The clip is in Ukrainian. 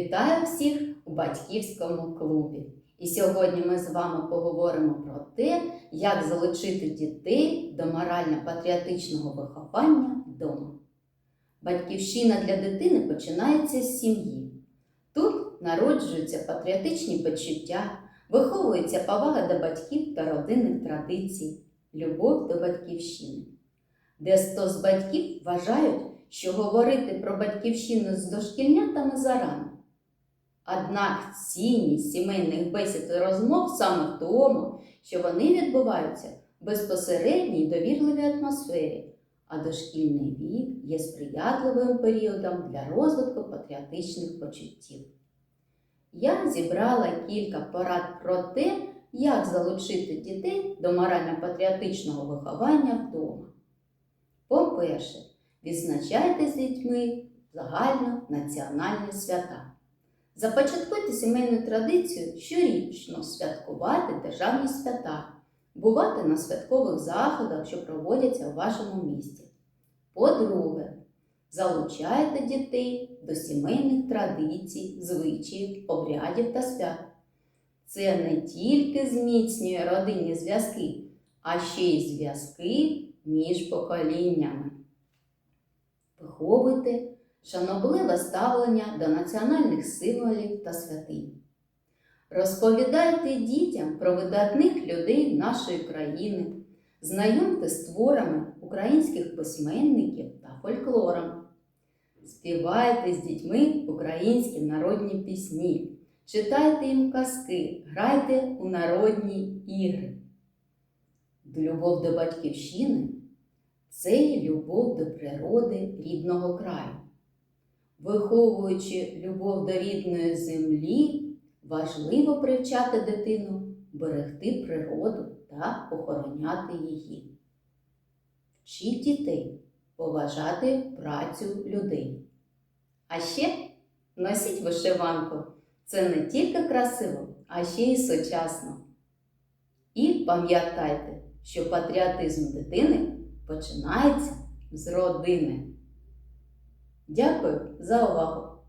Вітаю всіх у батьківському клубі. І сьогодні ми з вами поговоримо про те, як залучити дітей до морально-патріотичного виховання вдома. Батьківщина для дитини починається з сім'ї. Тут народжуються патріотичні почуття, виховується повага до батьків та родинних традицій, любов до батьківщини. Десто з батьків вважають, що говорити про батьківщину з дошкільнятами зарано. Однак цінність сімейних бесід і розмов саме в тому, що вони відбуваються в безпосередній довірливій атмосфері, а дошкільний вік є сприятливим періодом для розвитку патріотичних почуттів. Я зібрала кілька порад про те, як залучити дітей до морально-патріотичного виховання вдома. По-перше, відзначайте з дітьми загальнонаціональні свята. Започаткуйте сімейну традицію щорічно святкувати державні свята, бувати на святкових заходах, що проводяться у вашому місті. По-друге, залучайте дітей до сімейних традицій, звичаїв, обрядів та свят. Це не тільки зміцнює родинні зв'язки, а ще й зв'язки між поколіннями. Виховуйте шанобливе ставлення до національних символів та святинь. Розповідайте дітям про видатних людей нашої країни, знайомте з творами українських письменників та фольклором. Співайте з дітьми українські народні пісні, читайте їм казки, грайте у народні ігри. Любов до батьківщини це є любов до природи рідного краю. Виховуючи любов до рідної землі, важливо привчати дитину берегти природу та охороняти її. Вчіть дітей поважати працю людей. А ще носіть вишиванку. Це не тільки красиво, а ще й сучасно. І пам'ятайте, що патріотизм дитини починається з родини. Дякую за увагу!